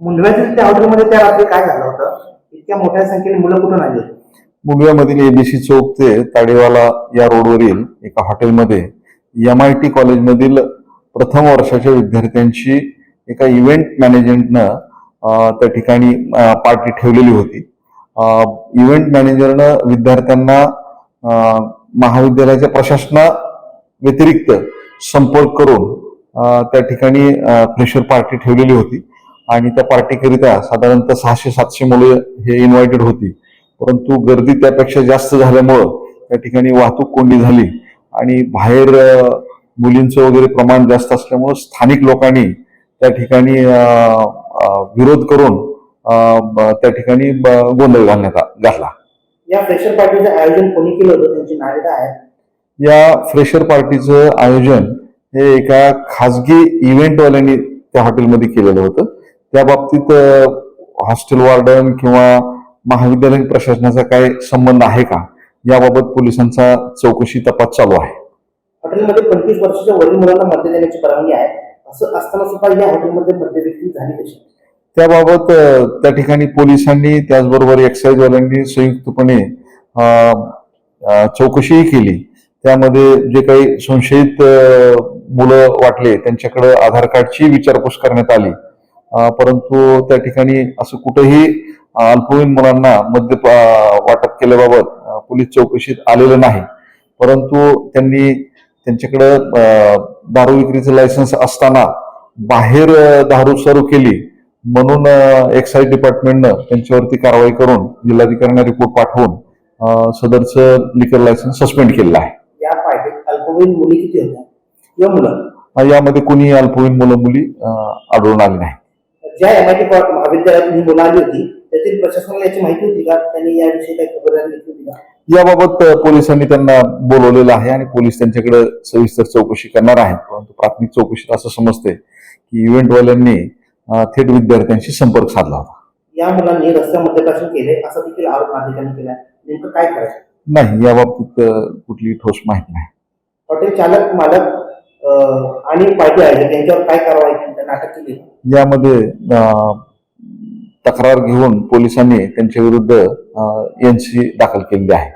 मुंडव्यातील त्या हॉटेलमध्ये त्या रात्री काय झालं होतं? इतक्या मोठ्या संख्येने मुलं कुठून आली मुंडव्यामधील एबीसी चौक ते ताडेवाला या रोडवरील एका हॉटेलमध्ये एम आय टी कॉलेजमधील प्रथम वर्षाच्या विद्यार्थ्यांची एका इव्हेंट मॅनेजमेंटनं त्या ठिकाणी पार्टी ठेवलेली होती. इव्हेंट मॅनेजरनं विद्यार्थ्यांना महाविद्यालयाच्या प्रशासना व्यतिरिक्त संपर्क करून त्या ठिकाणी फ्रेशर पार्टी ठेवलेली होती. आणि त्या पार्टीकरिता साधारणतः सहाशे सातशे मुलं हे इन्व्हायटेड होती. परंतु गर्दी त्यापेक्षा जास्त झाल्यामुळं त्या ठिकाणी वाहतूक कोंडी झाली. आणि बाहेर मुलींचं वगैरे प्रमाण जास्त असल्यामुळं स्थानिक लोकांनी त्या ठिकाणी विरोध करून त्या ठिकाणी गोंधळ घालण्यात घातला. या फ्रेशर पार्टीचं आयोजन कोणी केलं होतं? त्यांची आहेत? या फ्रेशर पार्टीचं आयोजन हे एका खाजगी इव्हेंटवाल्यांनी त्या हॉटेलमध्ये केलेलं होतं. त्या बाबतीत हॉस्टेल वॉर्डन किंवा महाविद्यालयीन प्रशासनाचा काय संबंध आहे का? याबाबत पोलिसांचा चौकशी तपास चालू आहे. हॉटेलमध्ये पंचवीस वर्षाच्या वरील मुलांना मद्य देण्याची परवानगी आहे. असं असताना सुद्धा या हॉटेलमध्ये मद्यविक्री झाली कशी त्याबाबत त्या ठिकाणी पोलिसांनी त्याचबरोबर एक्साईजवाल्यांनी संयुक्तपणे चौकशीही केली. त्यामध्ये जे काही संशयित मुलं वाटले त्यांच्याकडे आधार कार्डची विचारपूस करण्यात आली. परंतु त्या ठिकाणी असं कुठेही अल्पवयीन मुलांना मद्य वाटप केल्याबाबत पोलीस चौकशीत आलेलं नाही. परंतु त्यांनी त्यांच्याकडं दारू विक्रीचं लायसन्स असताना बाहेर दारू सर्व केली. म्हणून एक्साईज डिपार्टमेंटनं त्यांच्यावरती कारवाई करून जिल्हाधिकाऱ्यांना रिपोर्ट पाठवून सदरचं लिकर लायसन्स सस्पेंड केलेलं आहे. या पार्टीत अल्पवयीन मुली किती होत्या? किंवा मुलं यामध्ये कोणी अल्पवयीन मुलं मुली आढळून आली नाही. ज्या एम आय टी महाविद्यालयात ही मुलं आली होती त्यातील प्रशासनाला याची माहिती होती का? त्यांनी याविषयी काही खबरदारी घेतली होती का? याबाबत पोलिसांनी त्यांना बोलवलेलं आहे आणि पोलीस त्यांच्याकडे सविस्तर चौकशी करणार आहेत. परंतु प्राथमिक चौकशीत असं समजते की इव्हेंटवाल्यांनी थेट विद्यार्थ्यांशी संपर्क साधला होता. या मुलांनी रस्त्यामध्ये प्रश्न केले असा देखील आरोप नागरिकांनी केला. नेमकं काय करायचं? नाही याबाबतीत कुठली ठोस माहिती नाही. हॉटेल चालक मालक आणि पाहिजे आहे त्यांच्यावर काय कारवाई केली अटक केली? यामध्ये अ, तक्रार घेऊन पोलिसांनी त्यांच्या विरुद्ध एन सी दाखल केलेली आहे.